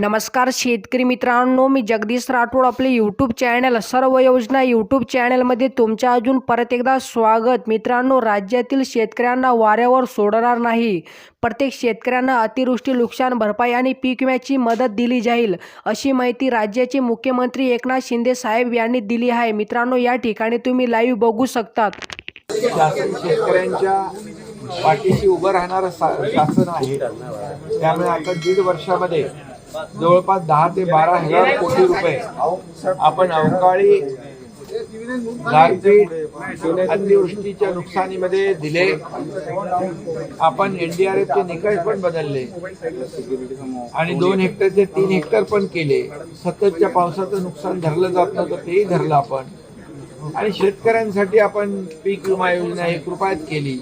नमस्कार शेतकरी मित्रांनो मी जगदीश राठोड आपले यूट्यूब चॅनल सर्व योजना यूट्यूब चॅनलमध्ये तुमच्या अजून परत एकदा स्वागत. मित्रांनो राज्यातील शेतकऱ्यांना वाऱ्यावर सोडणार नाही. प्रत्येक शेतकऱ्यांना अतिवृष्टी नुकसान भरपाई आणि पीक विम्याची मदत दिली जाईल अशी माहिती राज्याचे मुख्यमंत्री एकनाथ शिंदे साहेब यांनी दिली आहे. मित्रांनो या ठिकाणी तुम्ही लाईव्ह बघू शकतात. शेतकऱ्यांच्या पाठीशी उभं राहणारं शासन आहे. त्यामुळे आता दीड वर्षामध्ये जवळपास दहा ते बारा हजार कोटी रुपये. आपण अवकाळी गारपीट अतिवृष्टीच्या नुकसानीमध्ये दिले. आपण एनडीआरएफचे निकष पण बदलले. आणि दोन हेक्टरचे तीन हेक्टर पण केले. सततच्या पावसाचं नुकसान धरलं जात नव्हतं तेही धरलं आपण. आणि शेतकऱ्यांसाठी आपण पीक विमा योजना एक रुपयात केली.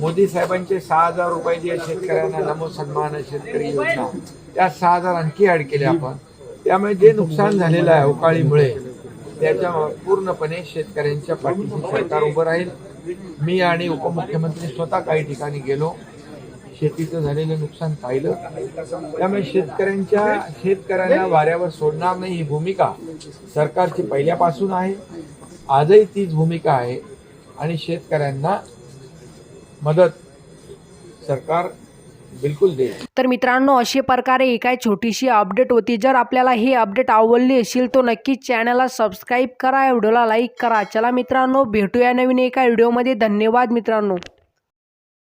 मोदी साहेबांचे सहा हजार रुपये जे शेतकऱ्यांना नमो सन्मान शेतकरी योजना त्या सहा हजार आणखी ऍड केले आपण. त्यामुळे जे नुकसान झालेलं आहे अवकाळीमुळे त्याच्या पूर्णपणे शेतकऱ्यांच्या पाठीशी सरकार उभं राहील. मी आणि उपमुख्यमंत्री स्वतः काही ठिकाणी गेलो. शेतीचं झालेलं नुकसान पाहिलं. त्यामुळे शेतकऱ्यांच्या शेतकऱ्यांना वाऱ्यावर सोडणार नाही ही भूमिका सरकारची पहिल्यापासून आहे. आजही तीच भूमिका आहे आणि शेतकऱ्यांना मदत सरकार बिलकुल दे तर मित्रांनो अशा प्रकारे ही काय छोटीशी अपडेट होती. जर आपल्याला ही अपडेट आवडली असेल तो नक्कीच चॅनलला सबस्क्राईब करा. व्हिडिओला लाईक करा. चला मित्रांनो भेटूया नवीन एका व्हिडिओमध्ये धन्यवाद मित्रांनो.